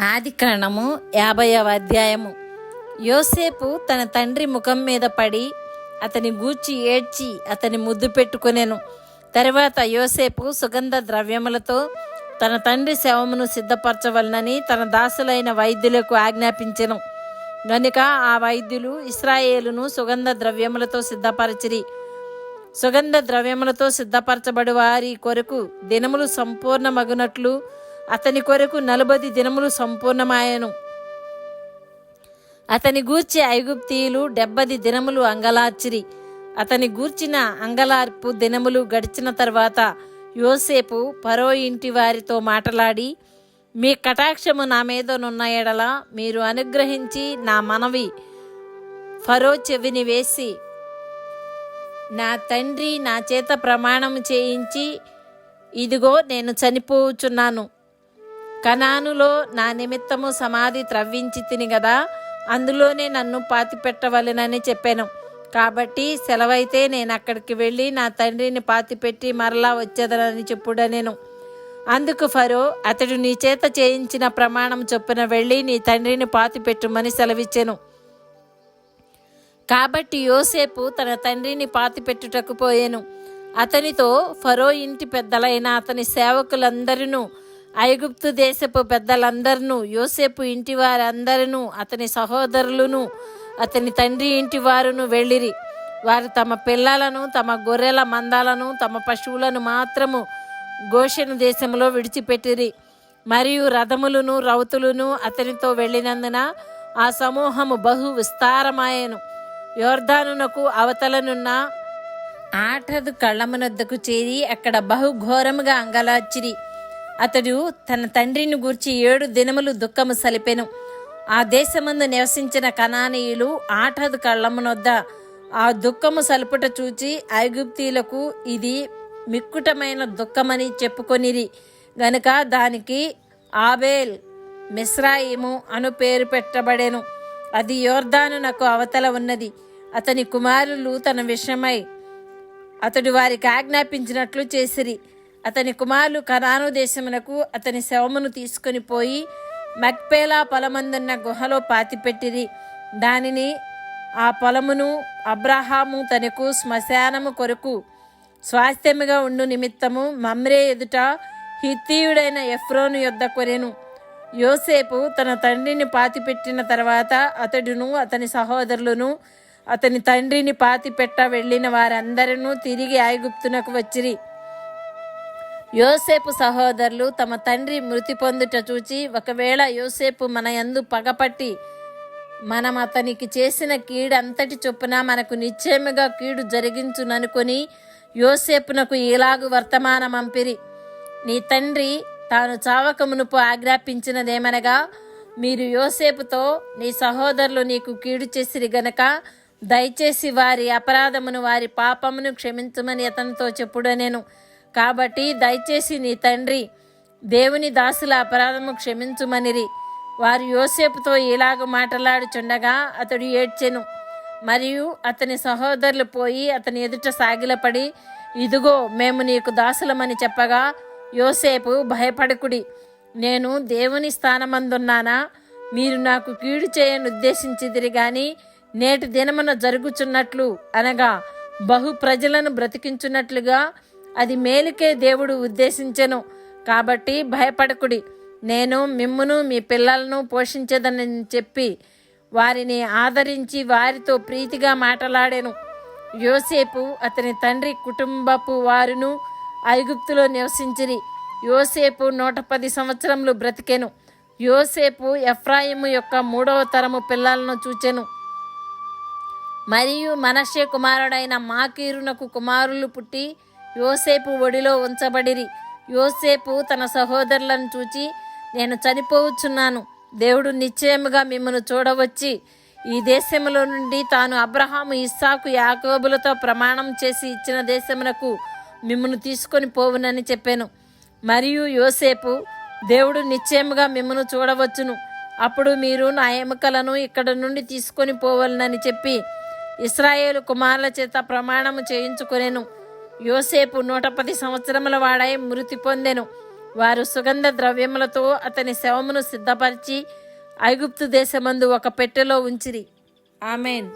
ఆది కాండము యాభైవ అధ్యాయము. యోసేపు తన తండ్రి ముఖం మీద పడి అతని గూర్చి ఏడ్చి అతని ముద్దు పెట్టుకునేను. తర్వాత యోసేపు సుగంధ ద్రవ్యములతో తన తండ్రి శవమును సిద్ధపరచవలనని తన దాసులైన వైద్యులకు ఆజ్ఞాపించెను. గనుక ఆ వైద్యులు ఇస్రాయేలును సుగంధ ద్రవ్యములతో సిద్ధపరచిరి. సుగంధ ద్రవ్యములతో సిద్ధపరచబడి వారి కొరకు దినములు సంపూర్ణమగునట్లు అతని కొరకు నలభది దినములు సంపూర్ణమాయను. అతని గూర్చి ఐగుప్తీయులు డెబ్బది దినములు అంగలార్చిరి. అతని గూర్చిన అంగలార్పు దినములు గడిచిన తర్వాత యోసేపు పరో ఇంటి వారితో మాటలాడి మీ కటాక్షము నా మీదనున్న ఎడల మీరు అనుగ్రహించి నా మనవి ఫరో చెవిని వేసి నా తండ్రి నా చేత ప్రమాణం చేయించి ఇదిగో నేను చనిపోచున్నాను. కనానులో నా నిమిత్తము సమాధి త్రవ్వించి తిని కదా అందులోనే నన్ను పాతిపెట్టవలెనని చెప్పాను. కాబట్టి సెలవైతే నేను అక్కడికి వెళ్ళి నా తండ్రిని పాతిపెట్టి మరలా వచ్చేదనని చెప్పుడనేను. అందుకు ఫరో అతడు నీ చేత చేయించిన ప్రమాణం చొప్పున వెళ్ళి నీ తండ్రిని పాతిపెట్టుమని సెలవిచ్చెను. కాబట్టి యోసేపు తన తండ్రిని పాతిపెట్టుటకు పోయాను. అతనితో ఫరో ఇంటి పెద్దలైన అతని సేవకులందరినూ ఐగుప్తు దేశపు పెద్దలందరినూ యోసేపు ఇంటి వారందరూ అతని సహోదరులను అతని తండ్రి ఇంటి వారును వెళ్ళిరి. వారు తమ పిల్లలను తమ గొర్రెల మందాలను తమ పశువులను మాత్రము గోషెను దేశంలో విడిచిపెట్టిరి. మరియు రథములను రౌతులను అతనితో వెళ్ళినందున ఆ సమూహము బహు విస్తారమాయను. యోర్ధానునకు అవతలనున్న ఆటదు కళ్ళమునొద్దకు చేరి అక్కడ బహుఘోరముగా అంగలార్చిరి. అతడు తన తండ్రిని గూర్చి ఏడు దినములు దుఃఖము సలిపెను. ఆ దేశమందు నివసించిన కనానీయులు ఆటదు కళ్ళమునొద్ద ఆ దుఃఖము సలుపుట చూచి ఐగుప్తీలకు ఇది మిక్కుటమైన దుఃఖమని చెప్పుకొనిరి. గనుక దానికి ఆబేల్ మిస్రాయిము అను పేరు పెట్టబడెను. అది యోర్దానునకు అవతల ఉన్నది. అతని కుమారులు తన విషయమై అతడు వారికి ఆజ్ఞాపించినట్లు చేసిరి. అతని కుమారులు కనాను దేశమునకు అతని శవమును తీసుకొని పోయి మక్పేలా పొలమందున్న గుహలో పాతిపెట్టిరి. దానిని ఆ పొలమును అబ్రహాము తనకు శ్మశానము కొరకు స్వాస్థ్యముగా ఉండు నిమిత్తము మమ్రే ఎదుట హిత్తీయుడైన ఎఫ్రోను యొద్ద కొరెను యోసేపు తన తండ్రిని పాతిపెట్టిన తర్వాత అతడును అతని సహోదరులను అతని తండ్రిని పాతిపెట్ట వెళ్ళిన వారందరూ తిరిగి ఐగుప్తునకు వచ్చిరి. యోసేపు సహోదరులు తమ తండ్రి మృతి పొందుట చూచి ఒకవేళ యోసేపు మన యందు పగపట్టి మనం అతనికి చేసిన కీడంతటి చొప్పున మనకు నిశ్చయముగా కీడు జరిగించుననుకొని యోసేపునకు ఇలాగు వర్తమానమంపిరి నీ తండ్రి తాను చావక మునుపు ఆజ్ఞాపించినదేమనగా మీరు యోసేపుతో నీ సహోదరులు నీకు కీడు చేసిరి గనక దయచేసి వారి అపరాధమును వారి పాపమును క్షమించమని అతనితో చెప్పుడనేను. నేను కాబట్టి దయచేసి నీ తండ్రి దేవుని దాసుల అపరాధము క్షమించుమనిరి. వారు యోసేపుతో ఇలాగ మాట్లాడుచుండగా అతడు ఏడ్చెను. మరియు అతని సహోదరులు పోయి అతని ఎదుట సాగిలపడి ఇదిగో మేము నీకు దాసులమని చెప్పగా యోసేపు భయపడకుడి. నేను దేవుని స్థానమందున్నానా? మీరు నాకు కీడు చేయని ఉద్దేశించిదిరి గాని నేటి దినమున జరుగుచున్నట్లు అనగా బహు ప్రజలను బ్రతికించున్నట్లుగా అది మేలుకే దేవుడు ఉద్దేశించెను. కాబట్టి భయపడకుడి. నేను మిమ్మును మీ పిల్లలను పోషించదని చెప్పి వారిని ఆదరించి వారితో ప్రీతిగా మాట్లాడాను. యోసేపు అతని తండ్రి కుటుంబపు వారును ఐగుప్తులో నివసించిరి. యోసేపు నూట పది సంవత్సరములు బ్రతికెను. యోసేపు ఎఫ్రాయిము యొక్క మూడవ తరము పిల్లలను చూచెను. మరియు మనషే కుమారుడైన మాకీరునకు కుమారులు పుట్టి యోసేపు ఒడిలో ఉంచబడిరి. యోసేపు తన సహోదరులను చూచి నేను చనిపోవచ్చున్నాను. దేవుడు నిశ్చయముగా మిమ్మను చూడవచ్చి ఈ దేశములో నుండి తాను అబ్రహాము ఇస్సాకు యాకోబులతో ప్రమాణం చేసి ఇచ్చిన దేశమునకు మిమ్మను తీసుకొని పోవునని చెప్పాను. మరియు యోసేపు దేవుడు నిశ్చయముగా మిమ్మను చూడవచ్చును. అప్పుడు మీరు నా ఎముకలను ఇక్కడ నుండి తీసుకొని పోవాలనని చెప్పి ఇస్రాయేలు కుమారుల చేత ప్రమాణము చేయించుకునేను. యోసేపు నూట పది సంవత్సరముల వాడై మృతి పొందెను. వారు సుగంధ ద్రవ్యములతో అతని శవమును సిద్ధపరిచి ఐగుప్తు దేశమందు ఒక పెట్టెలో ఉంచిరి. ఆమెన్.